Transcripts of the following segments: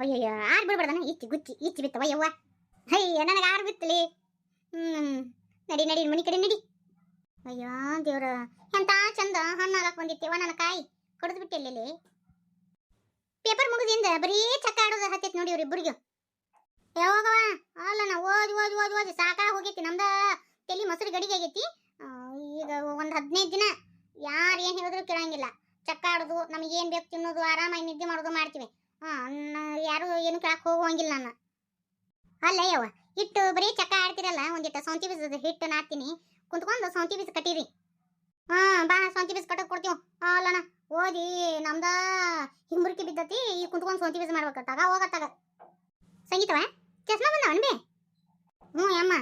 ಅಯ್ಯಯ್ಯ, ಆರು ಬಿಡ್ಬಾರ್ದನ ಇಚ್ಚಿ ಗುಚ್ಚಿ ಇಚ್ಚಿ ಬಿತ್ತವ ಯವ್ವ ಅಯ್ಯ ನನಗೆ ಆರು ಬಿತ್ತಲಿ. ಹ್ಮ್, ನಡಿ ನಡಿ, ಮುನಿ ಕಡೆ ನಡಿ. ಅಯ್ಯೋ, ದೇವ್ರ. ಎಂತ ಚಂದ ಹಣ್ಣು ಹಾಕಕ್ ಬಂದಿತ್ತೇವ ನನ್ನ ಕಾಯಿ. ಕಡ್ದು ಬಿಟ್ಟಿಲ್ಲಿ ಪೇಪರ್ ಮುಗಿದಿಂದ ಬರೀ ಚಕ್ಕ ಆಡೋದು ಹತ್ತೈತಿ ನೋಡಿ ಇವ್ರಿಬ್ಬರಿಗೂ ಯಾವಾಗವ ಅಲ್ಲ, ನಾ ಓದಿ ಓದಿ ಓದಿ ಓದಿ. ಸಾಕಾಗಿ ಹೋಗೈತಿ ನಮ್ದ. ತಲೆ ಮೊಸರು ಗಡಿಗೆ ಆಗೈತಿ. ಈಗ ಒಂದ್ ಹದಿನೈದು ದಿನ. ಯಾರು ಏನು ಹೇಳಿದ್ರು ಕೇಳಂಗಿಲ್ಲ. ಚಕ್ಕ ಆಡೋದು, ನಮಗೆ ಏನ್ ಬೇಕು ತಿನ್ನೋದು, ಆರಾಮಾಗಿ ನಿದ್ದೆ ಮಾಡೋದು ಮಾಡ್ತೀವಿ. ಯಾರು ಏನು ಕೇಳಕ್ ಹೋಗುವಂಗಿಲ್ಲ ನಾನು. ಅಲ್ಲ ಯವ್ವ, ಹಿಟ್ಟು ಬರೀ ಚಕ್ಕ ಆಡ್ತಿರಲ್ಲ, ಒಂದಿಟ್ಟು ಸೌಂತಿ ಬೀಜದ ಹಿಟ್ಟು ನಾಡ್ತೀನಿ ಕುಂತ್ಕೊಂಡು ಸೌಂತಿ ಬೀಜ ಕಟ್ಟಿರಿ. ಹಾಂ, ಬಾ, ಸೌಂತಿ ಬೀಜ ಕಟ್ಟಕ್ಕೆ ಕೊಡ್ತೀವಿ. ಅಲ್ಲಣ್ಣ, ಓದಿ, ನಮ್ದ ಹಿಂಬುರ್ಕಿ ಬಿದ್ದತಿ, ಈ ಕುಂತ್ಕೊಂಡು ಸೌಂತಿ ಬೀಜ ಮಾಡ್ಬೇಕತ್ತಾಗ ಹೋಗತ್ತಾಗ ಸಂಗೀತವ ಚಸ್ಮಾ ಬಂದವನ್ ಬೇ ಹ್ಞೂ ಅಮ್ಮ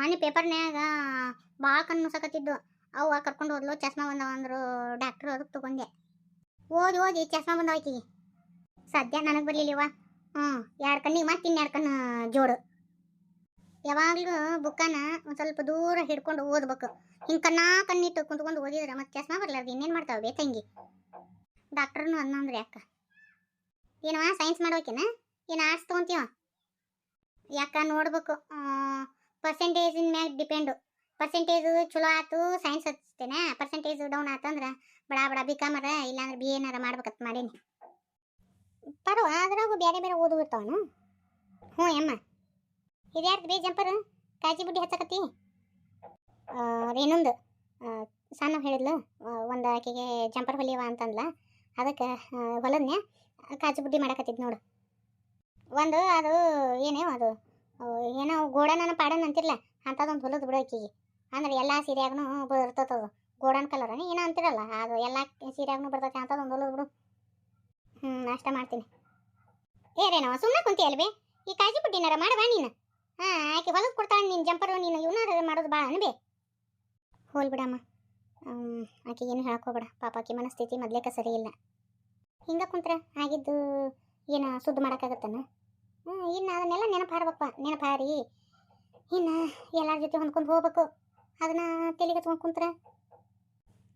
ಮನೆ ಪೇಪರ್ನ್ಯಾಗ ಭಾಳ ಕಣ್ಣು ಸಕತ್ತಿದ್ದು ಅವ್ವ ಕರ್ಕೊಂಡು ಹೋದ್ಲು, ಚಸ್ಮಾ ಬಂದವ ಅಂದರು, ಡಾಕ್ಟ್ರು ಅದಕ್ಕೆ ತಗೊಂಡೆ. ಓದಿ ಓದಿ, ಚಸ್ಮಾ ಬಂದವ ಸದ್ಯ ನನಗೆ ಬರ್ಲಿಲ್ಲವ ಹ್ಞೂ ಎರಡು ಕಣ್ಣಿಗೆ ಮತ್ತೆ ಇನ್ನೆರಡು ಕಣ್ಣು ಜೋಡು. ಯಾವಾಗಲೂ ಬುಕ್ಕನ ಒಂದು ಸ್ವಲ್ಪ ದೂರ ಹಿಡ್ಕೊಂಡು ಓದ್ಬೇಕು. ಹಿಂಗೆ ಕಣ್ಣಾ ಕಣ್ಣಿಟ್ಟು ಕುಂತ್ಕೊಂಡು ಓದಿದ್ರೆ ಮತ್ತೆ ಚಸ್ಮಾ ಬರ್ಲಾರ್ದು, ಇನ್ನೇನು ಮಾಡ್ತಾವೆ ಬೇ ತಂಗಿ? ಡಾಕ್ಟ್ರನು ಅನ್ನಂದ್ರೆ ಯಾಕ? ಏನವ ಸೈನ್ಸ್ ಮಾಡೋಕೇನ? ಏನು ಆರ್ಟ್ಸ್ ತೊಗೊಂತೀವ ಯಾಕ ನೋಡ್ಬೇಕು ಪರ್ಸೆಂಟೇಜಿನ ಮ್ಯಾಗ ಡಿಪೆಂಡು ಪರ್ಸೆಂಟೇಜು ಚಲೋ ಆತು ಸೈನ್ಸ್ ಹಚ್ತೇನೆ ಪರ್ಸೆಂಟೇಜ್ ಡೌನ್ ಆತಂದ್ರೆ ಬಡ ಬಡ ಬಿ ಕಾಮರ ಇಲ್ಲಾಂದ್ರೆ ಬಿ ಏನಾರ ಮಾಡ್ಬೇಕತ್ ಮಾಡೀನಿ. ಪರವ ಅವು ಬೇರೆ ಬೇರೆ ಓದು ಇರ್ತಾವನು. ಹ್ಞೂ ಅಮ್ಮ. ಇದ್ಯಾರ್ದು ಬೇ ಜಂಪರ್? ಕಾಜಿ ಬುಡ್ಡಿ ಹಚ್ಚಕತ್ತಿ? ಇನ್ನೊಂದು. ಸಣ್ಣ ಹೇಳಿದ್ಲು ಒಂದು ಆಕೆಗೆ ಜಂಪರ್ ಹೊಲಿಯವ ಅಂತಂದ್ಲ. ಅದಕ್ಕೆ ಹೊಲದ್ನೆ ಕಾಜು ಬುಡ್ಡಿ ಮಾಡಕತ್ತಿದ್ ನೋಡು. ಒಂದು, ಅದು, ಏನೇ ಅದು ಏನೋ ಗೋಡನ ಪಾಡನ್ ಅಂತಿರಲ್ಲ ಅಂಥದ್ದೊಂದು ಹೊಲದ್ ಬಿಡು ಆಕಿಗೆ. ಅಂದ್ರೆ ಎಲ್ಲ ಸೀರೆಯಾಗೂ ಬರ್ತದದು ಗೋಡನ್ ಕಲರ್ ಏನೋ ಅಂತಿರಲ್ಲ, ಅದು ಎಲ್ಲ ಸೀರೆಯಾಗೂ ಬರ್ತೈತೆ ಅಂಥದ್ದೊಂದು ಹೊಲದ್ ಬಿಡು. ಹ್ಞೂ ನಾಷ್ಟ ಮಾಡ್ತೀನಿ. ಏರೇನವ ಸುಮ್ಮನೆ ಕುಂತಿ ಅಲ್ವೇ ಈ ಕಾಜಿ ಪುಟ್ಟಿನಾರ ಮಾಡುವ ನೀನು? ಹಾಂ ಆಕೆ ಹೊಲದ್ ಕೊಡ್ತಾಳೆ ನೀನು ಜಂಪರು, ನೀನು ಇವನಾರ ಮಾಡೋದು ಭಾಳ ಅನ್ಬೇ? ಹೋಲ್ ಬಿಡಮ್ಮ. ಆಕೆ ಏನು ಹೇಳಕ್ಕೋಬೇಡ ಪಾಪ ಆಕೆ ಮನಸ್ಥಿತಿ ಮೊದ್ಲೇಕ ಸರಿ ಇಲ್ಲ. ಹಿಂಗೆ ಕುಂತ್ರ ಆಗಿದ್ದು ಏನು ಸುದ್ದಿ ಮಾಡೋಕ್ಕಾಗತ್ತನ? ಹ್ಞೂ ಇನ್ನು ಅದನ್ನೆಲ್ಲ ನೆನಪು ಹಾರಬೇಕಪ್ಪ ನೆನಪು ಹಾರಿ. ಇನ್ನು ಎಲ್ಲರ ಜೊತೆ ಹೊಂದ್ಕೊಂಡು ಹೋಗ್ಬೇಕು. ಅದನ್ನ ತಲೆಗೆ ಹಚ್ಕೊಂಡು ಕುಂತ್ರ.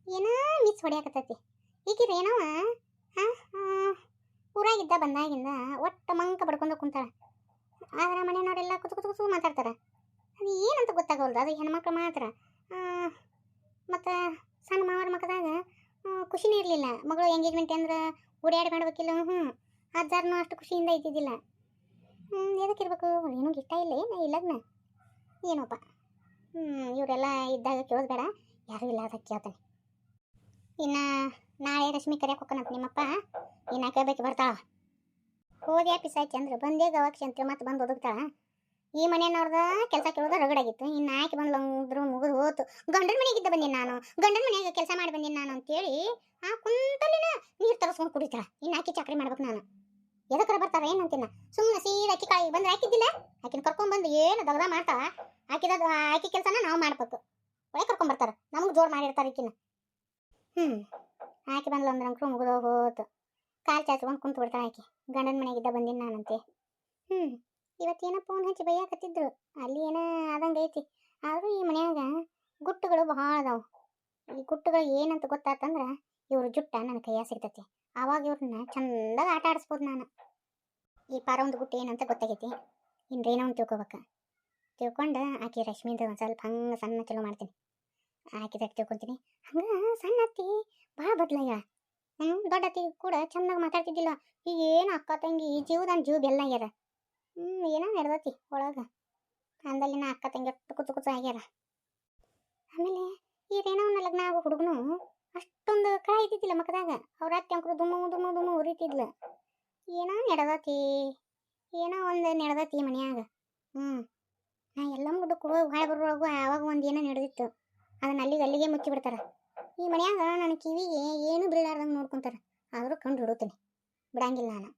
ಏನೋ ಮಿಸ್ ಹೊಡಿಯಾಕತ್ತೈತಿ. ಈಗಿರ ಏನವ ಹಾಂ ಊರಾಗಿದ್ದ ಬಂದಾಗಿಂದ ಒಟ್ಟು ಮಂಕ ಬಡ್ಕೊಂಡು ಕುಂತಾಳ. ಆದ್ರೆ ಮನೆಯವರೆಲ್ಲ ಕುತು ಕುತು ಕುತು ಮಾತಾಡ್ತಾರೆ. ಅದು ಏನಂತ ಗೊತ್ತಾಗವಲ್ದು, ಅದು ಹೆಣ್ಮಕ್ಳು ಮಾತ್ರ. ಮತ್ತು ಸಣ್ಣ ಮಾವರ ಮಕ್ಕದಾಗ ಖುಷಿನೇ ಇರಲಿಲ್ಲ. ಮಗಳು ಎಂಗೇಜ್ಮೆಂಟ್ ಅಂದ್ರೆ ಓಡಾಡಿ ಮಾಡ್ಬೇಕಿಲ್ಲ ಹ್ಞೂ ಅಜ್ಜಾರನು ಅಷ್ಟು ಖುಷಿಯಿಂದ ಇದ್ದಿದ್ದಿಲ್ಲ. ಹ್ಞೂ ಎದಕ್ಕಿರ್ಬೇಕು ಏನೂ ಇಷ್ಟ ಇಲ್ಲ, ಏನು ಏನೋಪ್ಪ ಹ್ಞೂ ಇವರೆಲ್ಲ ಇದ್ದಾಗ ಕೇಳೋದು ಬೇಡ. ಯಾರೂ ಇಲ್ಲ ಅದಕ್ಕೆ ಕೇಳ್ತಾನೆ. ಇನ್ನು ನಾಳೆ ರಶ್ಮಿ ಕರೆಯಕ್ಕೆ ಹೋಗ್ಕನಂತ ನಿಮ್ಮಪ್ಪ. ಇನ್ನು ಕೇಳ್ಬೇಕು ಬರ್ತಾಳ. ಹೋದ್ಯಾ ಪಿಸಾಚಿ ಅಂದ್ರೆ ಬಂದೇ ಗವಾಕ್ಷಿ ಅಂತ ಮತ್ತೆ ಬಂದು ಒದಗ್ತಾಳ. ಈ ಮನೆಯವ್ರದ ಕೆಲಸ ಕೇಳೋದು ರಗಡಾಗಿತ್ತು. ಇನ್ನು ಆಕೆ ಬಂದು ಅಂದ್ರು ಮುಗಿದು ಹೋತು. ಗಂಡನ ಮನೆಗಿದ್ದ ಬಂದೀನಿ ನಾನು. ಗಂಡನ ಮನೆಗೆ ಕೆಲಸ ಮಾಡಿ ಬಂದೀನಿ ನಾನು ಅಂತೇಳಿ ಆ ಕುಂತಲಿನ ನೀರು ತರಿಸ್ಕೊಂಡು ಕುಡಿತಾಳ. ಇನ್ನು ಆಕೆ ಚಾಕ್ರಿ ಮಾಡ್ಬೇಕು ನಾನು. ಎದಕ್ಕರ ಬರ್ತಾರ ಅಂತಿನ್ನ ಸುಮ್ಮನೆ ಸೀದಾ ಅಕ್ಕಿ ಕಾಯಿ ಬಂದ್ರೆ ಹಾಕಿದ್ದಿಲ್ಲ. ಆಕಿನ ಕರ್ಕೊಂಡ್ಬಂದು ಏನು ದಗದ ಮಾಡ್ತಾಳ. ಆಕಿದ ಆಕಿ ಕೆಲಸನ ನಾವು ಮಾಡ್ಬೇಕು. ಒಳ್ಳೆ ಕರ್ಕೊಂಡ್ಬರ್ತಾರ ನಮ್ಗೆ ಜೋಡ್ ಮಾಡಿರ್ತಾರೆ ಈಕಿನ. ಹ್ಮ್. ಆಕೆ ಬಂದ್ಲು ಅಂದ್ರೆ ಅಂಕ್ರು ಮುಗಿದೋ ಹೋತು. ಕಾಲು ಚಾಚ್ಕೊಂಡು ಕುಂತು ಬಿಡ್ತಾಳೆ ಆಕೆ. ಗಂಡನ ಮನೆಗಿದ್ದ ಬಂದಿನಿ ನಾನಂತೆ. ಹ್ಞೂ ಇವತ್ತೇನೋ ಫೋನ್ ಹಚ್ಚಿ ಬೈಯಾಕತ್ತಿದ್ರು. ಅಲ್ಲಿ ಏನೋ ಆದಂಗೈತಿ ಆದ್ರೂ ಈ ಮನ್ಯಾಗ ಗುಟ್ಟುಗಳು ಬಹಳ ಅದಾವು. ಈ ಗುಟ್ಟುಗಳು ಏನಂತ ಗೊತ್ತಾತಂದ್ರೆ ಇವ್ರ ಜುಟ್ಟ ನನ್ನ ಕೈಯಾಗ ಸಿಗ್ತೈತಿ. ಆವಾಗ ಇವ್ರನ್ನ ಚಂದಾಗ ಆಟ ಆಡಿಸ್ಬೋದು ನಾನು. ಈ ಪಾರ ಒಂದು ಗುಟ್ಟು ಏನಂತ ಗೊತ್ತಾಗೈತಿ. ಇನ್ನೇನೋ ಒಂದು ತಿಳ್ಕೊಬೇಕ. ತಿಳ್ಕೊಂಡು ಆಕೆ ರಶ್ಮಿದು ಒಂದು ಸ್ವಲ್ಪ ಹಂಗೆ ಸಣ್ಣ ಚಲೋ ಮಾಡ್ತೀನಿ. ಆಕೆ ತಿಳ್ಕೊತೀನಿ ಹಂಗ ಸಣ್ಣ ಅತ್ತಿ ಭಾಳ ಬದ್ಲಾಗ್ಯ ಹ್ಞೂ ದೊಡ್ಡ ಅತ್ತಿ ಕೂಡ ಚೆನ್ನಾಗಿ ಮಾತಾಡ್ತಿದ್ದಿಲ್ಲ. ಈಗ ಏನು ಅಕ್ಕ ತಂಗಿ, ಈ ಜೀವದನ್ ಜೀವ ಬೆಲ್ಲ ಆಗ್ಯಾರ. ಹ್ಞೂ ಏನೋ ನಡೆದತಿ ಒಳಗೆ. ಅಂದಲ್ಲಿನ ಅಕ್ಕ ತಂಗಿ ಅಷ್ಟು ಕುಚು ಕುಚು ಆಗ್ಯಾರ. ಆಮೇಲೆ ಈ ಒಂದು ಲಗ್ನ ಆಗೋ ಹುಡುಗನು ಅಷ್ಟೊಂದು ಕಳ ಇದ್ದಿದ್ದಿಲ್ಲ ಮಕ್ಕದಾಗ. ಅವ್ರ ಅತ್ತೆ ಅಂಕರು ದುಮ್ಮು ದುಮ್ಮು ದುಮ್ಮು ಉರಿತಿದ್ಲು. ಏನೋ ನಡೆದತಿ, ಏನೋ ಒಂದು ನಡೆದತಿ ಮನ್ಯಾಗ. ಹ್ಞೂ ನಾ ಎಲ್ಲ ಮುಡ್ಡಕ್ಕೆ ಹೋಗಿ ಹೊಳೆ ಬರೋಳಗು ಆವಾಗ ಒಂದು ಏನೋ ನಡೆದಿತ್ತು. ಅದನ್ನ ಅಲ್ಲಿಗೆ ಅಲ್ಲಿಗೆ ಮುಚ್ಚಿ ಬಿಡ್ತಾರ. ಈ ಮನ್ಯಾಗ ನನ್ನ ಕಿವಿಗೆ ಏನು ಬೀಳಾರ್ದಂಗೆ ನೋಡ್ಕೊಂತಾರ. ಆದರೂ ಕಂಡು ಹಿಡುತ್ತೀನಿ ಬಿಡಂಗಿಲ್ಲ ನಾನು.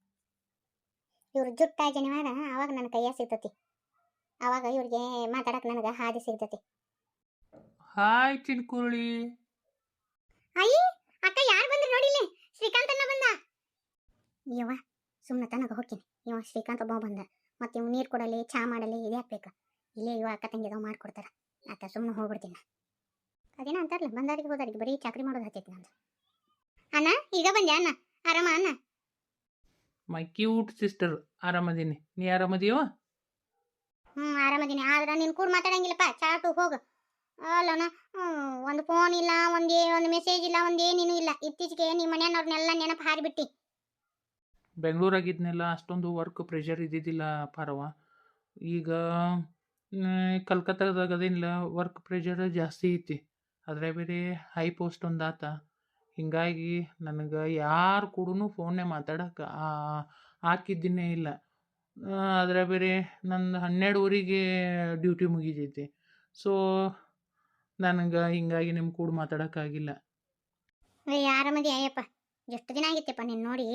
ಇವ್ರು ಜುಟ್ಟ ಜನಿವಾರ ಆವಾಗ ನನ್ನ ಕೈಯಾಗ ಸಿಗ್ತತಿ. ಆವಾಗ ಇವ್ರಿಗೆ ಮಾತಾಡಕ್ಕೆ ನನಗೆ ಹಾದಿ ಸಿಗ್ತತಿ. ಹಾಯ್ ಚಿನ್ಕುರುಳಿ. ಅಯ್ಯ ಅಕ್ಕ ಯಾರು ಬಂದ್ರು ನೋಡಿಲ್ಲ ಶ್ರೀಕಾಂತ್ ಅನ್ನ ಬಂದ? ಯವ್ವ ಸುಮ್ಮನೆ ತನಗ ಹೋಗ್ತೀನಿ ಇವ ಶ್ರೀಕಾಂತ್ ಒಬ್ಬ ಬಂದ. ಮತ್ತೆ ಇವ್ ನೀರು ಕೊಡಲಿ ಚಾ ಮಾಡಲಿ ಇದೇ ಹಾಕ್ಬೇಕು ಇಲ್ಲೇ ಇವ ಅಕ್ಕ ತಂಗಿ ಅದಾವ ಮಾಡ್ಕೊಡ್ತಾರ. ಅಕ್ಕ ಸುಮ್ಮನೆ ಹೋಗ್ಬಿಡ್ತೀನಿ. ಅದೇನ ಅಂತಾರಲ್ಲ ಬಂದಾರಿಗೆ ಹೋದಾರಿಗೆ ಬರೀ ಚಾಕ್ರಿ ಮಾಡೋದು ಹತ್ತೈತಿ ನಂದು. ಅಣ್ಣ ಈಗ ಬಂದೆ ಅಣ್ಣ? ಆರಾಮ ಅಣ್ಣ? ಮೈ ಕ್ಯೂಟ್ ಸಿಸ್ಟರ್ ಆರಾಮದೀನಿ. ನೀ ಆರಾಮದೀಯೋ? ಹ್ಞೂ ಆರಾಮದೀನಿ. ಆದ್ರೆ ನೀನು ಕೂಡ ಮಾತಾಡಂಗಿಲ್ಲಪ್ಪ. ಚಾಟು ಹೋಗು. ಅಲ್ಲನ ಒಂದು ಫೋನ್ ಇಲ್ಲ ಒಂದೇ ಒಂದು ಮೆಸೇಜ್ ಇಲ್ಲ ಒಂದೇನೇನು ಇಲ್ಲ. ಇತ್ತೀಚೆಗೆ ನಿಮ್ಮ ಮನೆಯವ್ರನ್ನೆಲ್ಲ ನೆನಪು ಹಾರಿಬಿಟ್ಟು. ಬೆಂಗಳೂರಾಗಿದ್ನೆಲ್ಲ ಅಷ್ಟೊಂದು ವರ್ಕ್ ಪ್ರೆಷರ್ ಇದ್ದಿದ್ದಿಲ್ಲ ಪಾರವ. ಈಗ ಕಲ್ಕತ್ತಾದಾಗ ಅದೇನಿಲ್ಲ ವರ್ಕ್ ಪ್ರೆಷರ್ ಜಾಸ್ತಿ ಐತಿ. ಅದ್ರೆ ಬೇರೆ ಹೈ ಪೋಸ್ಟ್ ಒಂದು ಆತ. ಹಿಂಗಾಗಿ ನನಗೆ ಯಾರು ಕೂಡ ಫೋನೇ ಮಾತಾಡಕ್ಕೆ ಹಾಕಿದ್ದಿನೇ ಇಲ್ಲ. ಆದರೆ ಬೇರೆ ನಂದು ಹನ್ನೆರಡುವರೆಗೆ ಡ್ಯೂಟಿ ಮುಗಿತೈತಿ ಸೊ ನನಗೆ ಹಿಂಗಾಗಿ ನಿಮ್ಮ ಕೂಡ ಮಾತಾಡೋಕ್ಕಾಗಿಲ್ಲ ಆರಾಮದಿ ಅಯ್ಯಪ್ಪ? ಎಷ್ಟು ದಿನ ಆಗಿತ್ತಪ್ಪ ನೀನು ನೋಡಿ?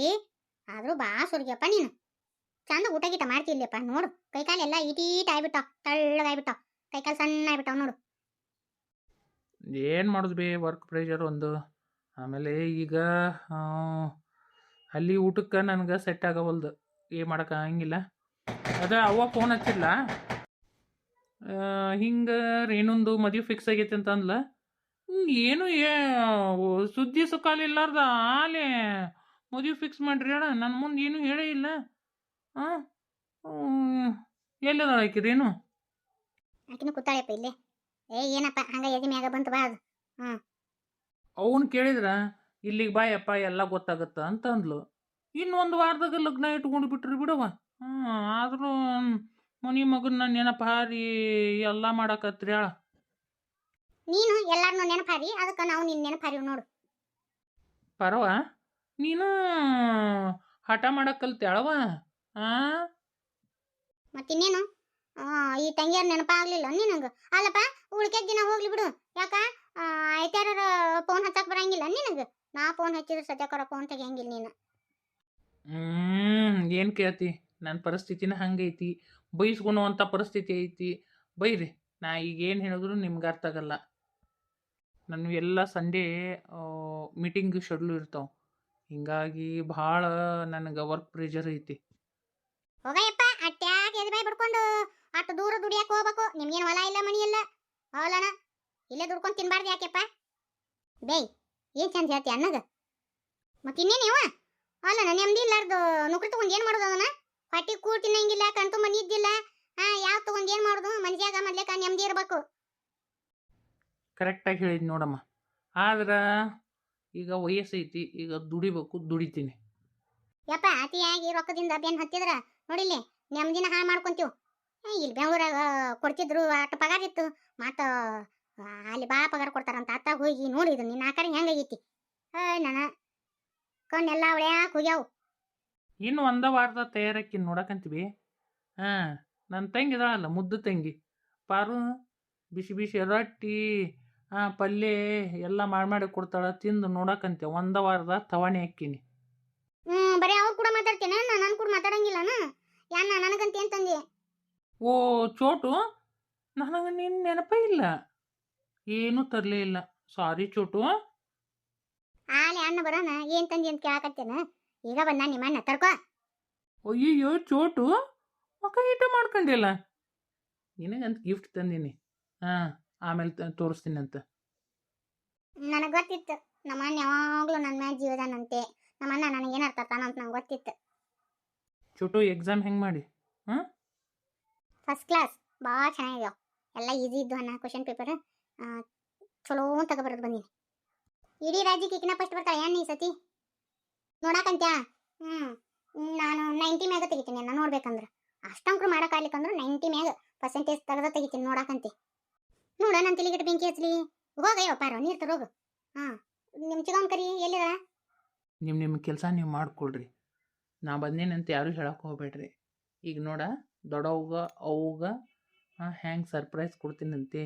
ಆದರೂ ಬಾ ಸುರ್ಗ್ಯಪ್ಪ ನೀನು. ಚಂದ ಊಟ ಗೀಟ ಮಾಡ್ತಿಲ್ಲಪ್ಪ ನೋಡು. ಕೈಕಾಲೆಲ್ಲ ಈಟೀಟ್ ಆಗ್ಬಿಟ್ಟಾವ, ತಳ್ಳಗಾಗ್ಬಿಟ್ಟಾವ. ಕೈಕಾಲು ಸಣ್ಣ ಆಗ್ಬಿಟ್ಟಾವ ನೋಡು. ಏನು ಮಾಡೋದು ಬೇ ವರ್ಕ್ ಪ್ರೆಷರ್ ಒಂದು. ಆಮೇಲೆ ಈಗ ಅಲ್ಲಿ ಊಟಕ್ಕೆ ನನಗೆ ಸೆಟ್ ಆಗವಲ್ದು. ಏನು ಮಾಡೋಕೆ ಆಗಂಗಿಲ್ಲ. ಅದೇ ಅವ್ವ ಫೋನ್ ಹಚ್ಚಿಲ್ಲ ಹಿಂಗೆ ಏನೊಂದು ಮದುವೆ ಫಿಕ್ಸ್ ಆಗೈತೆ ಅಂತ ಅಂದ್ಲ. ಏನು ಏ ಸುದ್ದಿ ಸುಖಾಲ ಇಲ್ಲಾರ್ದ ಆಲೆ. ಮದುವೆ ಫಿಕ್ಸ್ ಮಾಡಿರಿ ಅಣ್ಣ. ನನ್ನ ಮುಂದೆ ಏನು ಹೇಳೇ ಇಲ್ಲ. ಹಾಂ ಎಲ್ಲದಾಳ ಆಕಿ ಕೂತಾಳೆ ಕೂತಾಳೆಪ್ಪ ಇಲ್ಲೇ. ಏ ಏನಪ್ಪ ಹಂಗ ಎದಿ ಮ್ಯಾಗ ಬಂತು ಬಾ ಅದು. ಅವನು ಕೇಳಿದ್ರ ಇಲ್ಲಿಗೆ ಬಾಯಪ್ಪ ಎಲ್ಲ ಗೊತ್ತಾಗತ್ತ ಅಂತ ಅಂದ್ಲು ಇನ್ನೊಂದು ವಾರದಾಗ ಲಗ್ನ ಇಟ್ಕೊಂಡು ಬಿಟ್ರಿ ಬಿಡವ ಹ್ಞೂ ಆದರೂ ಮನಿ ಮಗನ್ನ ನೆನಪು ಹಾರಿ ಎಲ್ಲ ಮಾಡಕತ್ರಿ ಹೇಳ ನೀನು ಎಲ್ಲಾರನ್ನೂ ನೆನಪಾರಿ ಅದಕ್ಕೆ ನಾವು ನಿನ್ನ ನೆನಪಾರಿ ನೋಡು. ಪರವ ನೀನು ಹಠ ಮಾಡಕ್ ಅಳವ ಆ? ಮತ್ತಿನ್ನೇನು? ಈ ತಂಗಿಯರ್ ನೆನಪಾಗ್ಲಿಲ್ಲ ನಿನಗೆ? ಅಲ್ಲಪ್ಪ ಉಳ್ಕೆ ದಿನ ಹೋಗ್ಲಿ ಬಿಡು. ಯಾಕ? ಐತಾರ ಫೋನ್ ಹಚ್ಚಕ್ ಬರಂಗಿಲ್ಲ ನಿನಗೆ? ನಾ ಫೋನ್ ಹಚ್ಚಿದ್ರೆ ಸದ್ಯಕ್ಕರ ಫೋನ್ ತೆಗಿಯಂಗಿಲ್ಲ ನೀನು. ಹ್ಮ್ ಏನು ಕೇಳ್ತಿ? ನನ್ನ ಪರಿಸ್ಥಿತಿನ ಹಂಗೈತಿ. ಬೈಸ್ಕೊಳುವಂಥ ಪರಿಸ್ಥಿತಿ ಐತಿ. ಬೈರಿ ನಾ ಈಗ ಏನು ಹೇಳಿದ್ರು ನಿಮ್ಗೆ ಅರ್ಥ ಆಗಲ್ಲ. ನಾನು ಎಲ್ಲ ಸಂಡೇ ಮೀಟಿಂಗ್ ಶೆಡ್ಯೂಲ್ ಇರ್ತಾವೆ. ಹಿಂಗಾಗಿ ಭಾಳ ನನಗೆ ವರ್ಕ್ ಪ್ರೆಷರ್ ಐತಿ. ಹೋಗಯ್ಯಪ್ಪ ಅಟ್ಯಾಗ ಎದ್ ಬೈ ಬಿಡ್ಕೊಂಡು. ಅಷ್ಟು ದೂರ ದುಡಿಯಕ್ಕೆ ಹೋಗ್ಬೇಕು. ನಿಮ್ಗೇನು ಹೊಲ ಇಲ್ಲ ಮನಿ ಇಲ್ಲ? ಹೌಲಣ ಇಲ್ಲೇ ದುಡ್ಕೊಂಡು ತಿನ್ಬಾರ್ದು ಯಾಕೆಪ್ಪ? ಬೇಯ್ ಏನ್ ಚಂದ ಹೇಳ್ತಿ ಅನ್ನಗ ಮತ್ತೆ ಇನ್ನೇನು ಇವ? ಅಲ್ಲ ನೆಮ್ಮದಿ ಇಲ್ಲಾರ್ದು. ನೌಕರಿ ತಗೊಂಡು ಏನು ಮಾಡೋದು ಅದನ್ನ? ಹೊಟ್ಟಿ ಕೂಡ ತಿನ್ನಂಗಿಲ್ಲ ಕಣ್ತು ಮನಿ ಇದ್ದಿಲ್ಲ ಹಾ ಯಾವ ತಗೊಂಡು ಏನು ಮಾಡೋದು? ಮನ್ಯಾಗ ಮೊದ್ಲೇಕ ನೆಮ್ಮದಿ ಇರಬೇಕು. ಕರೆಕ್ಟಾಗಿ ಹೇಳಿದ್ ನೋಡಮ್ಮ. ಆದ್ರೆ ಈಗ ವಯಸ್ಸೈತಿ ಈಗ ದುಡಿಬೇಕು ದುಡಿತೀನಿ. ಯಪ್ಪ ಅತಿಯಾಗಿ ರೊಕ್ಕದಿಂದ ಬೆನ್ ಹತ್ತಿದ್ರ? ನೋಡಿಲ್ಲಿ ನೆಮ್ಮದಿನ ಹಾಳು ಮಾಡ್ಕೊಂತೀವ್. ಇಲ್ಲಿ ಬೆಂಗಳೂರಾಗ ಕೊಡ್ತಿದ್ರು ಅಷ್ಟು ಪಗಾರ ಇತ್ತು. ಮತ್ತ ಅಲ್ಲಿ ಬಾ ಪಗಾರ ಕೊಡ್ತಾರಂತ ಅತ್ತ ಹೋಗಿ ನೋಡಿದ್ರು ನಿನ್ನ ಆಕಾರ ಹೆಂಗಾಗೈತಿ ಏ ನನ್ನ ಕಣ್ಣೆಲ್ಲ ಅವಳೆ ಹೋಗ್ಯಾವು. ಇನ್ನು ಒಂದ ವಾರದ ತಯಾರಕ್ಕಿ ನೋಡಕಂತೀವಿ. ಹಾಂ ನನ್ನ ತಂಗಿ ಇದಾಳಲ್ಲ ಮುದ್ದು ತಂಗಿ. ಪಾರು ಬಿಸಿ ಬಿಸಿ ರೊಟ್ಟಿ ಹಾಂ ಪಲ್ಯ ಎಲ್ಲ ಮಾಡಿ ಮಾಡಿ ಕೊಡ್ತಾಳೆ ತಿಂದು ನೋಡಕಂತೆ ಒಂದ ವಾರದ ತವಾಣಿ ಹಾಕಿನಿ ಹ್ಮ್ ಬರೀ ಅವ್ರು ಕೂಡ ಮಾತಾಡ್ತೇನೆ? ನಾನು ಕೂಡ ಮಾತಾಡಂಗಿಲ್ಲನ? ಯಾನ ನನಗಂತ ಏನ್ ತಂದೆ ಓ ಚೋಟು? ನನಗೆ ನಿನ್ನ ನೆನಪೇ ಇಲ್ಲ. ಏನೂ ತರಲೇ ಇಲ್ಲ. ಸಾರಿ ಚೋಟು. ಆಲೆ ಅಣ್ಣ ಬರೋಣ. ಏನ್ ತಂದಿ ಅಂತ ಕೇಳಕತ್ತೇನ? ಈಗ ಬಂದ ನಿಮ್ಮ ಅಣ್ಣ. ತರ್ಕೋ ಅಯ್ಯಯ್ಯೋ ಚೋಟು. ಮಕ್ಕ ಈಟ ಮಾಡ್ಕೊಂಡಿಲ್ಲ? ನಿನಗಂತ ಗಿಫ್ಟ್ ತಂದೀನಿ. ಹಾಂ ಆಮೇಲೆ ತೋರಿಸ್ತೀನಿ ಅಂತ ನನಗೆ ಗೊತ್ತಿತ್ತು. ನಮ್ಮ ಅಣ್ಣ ಯಾವಾಗ್ಲೂ ನನ್ನ ಮ್ಯಾಲ ಜೀವದಾನಂತೆ. ನಮ್ಮ ಅಣ್ಣ ನನಗೆ ಏನ್ ಅರ್ಥ ಅಂತ ನಂಗೆ ಗೊತ್ತಿತ್ತು. ಚೋಟು ಎಕ್ಸಾಮ್ ಹೆಂಗೆ ಮಾಡಿ? ಫಸ್ಟ್ ಕ್ಲಾಸ್ ಭಾಳ ಚೆನ್ನಾಗಿದೆ ಎಲ್ಲ ಈಸಿ ಇದ್ದು ಅನ್ನ ಕ್ವಶನ್ ಪೇಪರ್ ಚಲೋ ಅಂತ ಬರೋದು ಬಂದೀನಿ. ಇಡೀ ರಾಜ್ಯಕ್ಕೆ ಈಗಿನ ಫಸ್ಟ್ ಬರ್ತಾಳೆ. ಏನು ಈ ಸತಿ? ನೋಡಾಕಂತ್ಯಾ? ಹ್ಞೂ ನಾನು ನೈಂಟಿ ಮ್ಯಾಗ ತೆಗಿತೀನಿ ನಾನು ನೋಡ್ಬೇಕಂದ್ರೆ. ಅಷ್ಟಂಕ್ರು ಮಾಡೋಕ್ಕಾಗ್ಲಿಕ್ಕಂದ್ರೆ ನೈಂಟಿ ಮ್ಯಾಗ ಪರ್ಸೆಂಟೇಜ್ ತೆಗೆದ ತೆಗಿತೀನಿ ನೋಡಾಕಂತೆ. ನೋಡ ನನ್ನ ತಲೆಗಿಟ್ಟು ಬೆಂಕಿ ಹಚ್ಚಲಿ ಹೋಗಯ್ಯೋ ಪಾರೋ ನೀರು ತರೋಗು ಹಾಂ. ನಿಮ್ಮ ಚಿಗಮ್ ಕರಿ ಎಲ್ಲಿದ ನಿಮ್ಮ ನಿಮ್ಮ ಕೆಲಸ ನೀವು ಮಾಡ್ಕೊಳ್ರಿ. ನಾ ಬಂದೇನಂತ ಯಾರೂ ಹೇಳಕ್ಕೆ ಹೋಗ್ಬೇಡ್ರಿ. ಈಗ ನೋಡ ದೊಡ್ಡವ್ಗ ಅವ್ಗ ಹ್ಯಾಂಗೆ ಸರ್ಪ್ರೈಸ್ ಕೊಡ್ತೀನಂತೆ?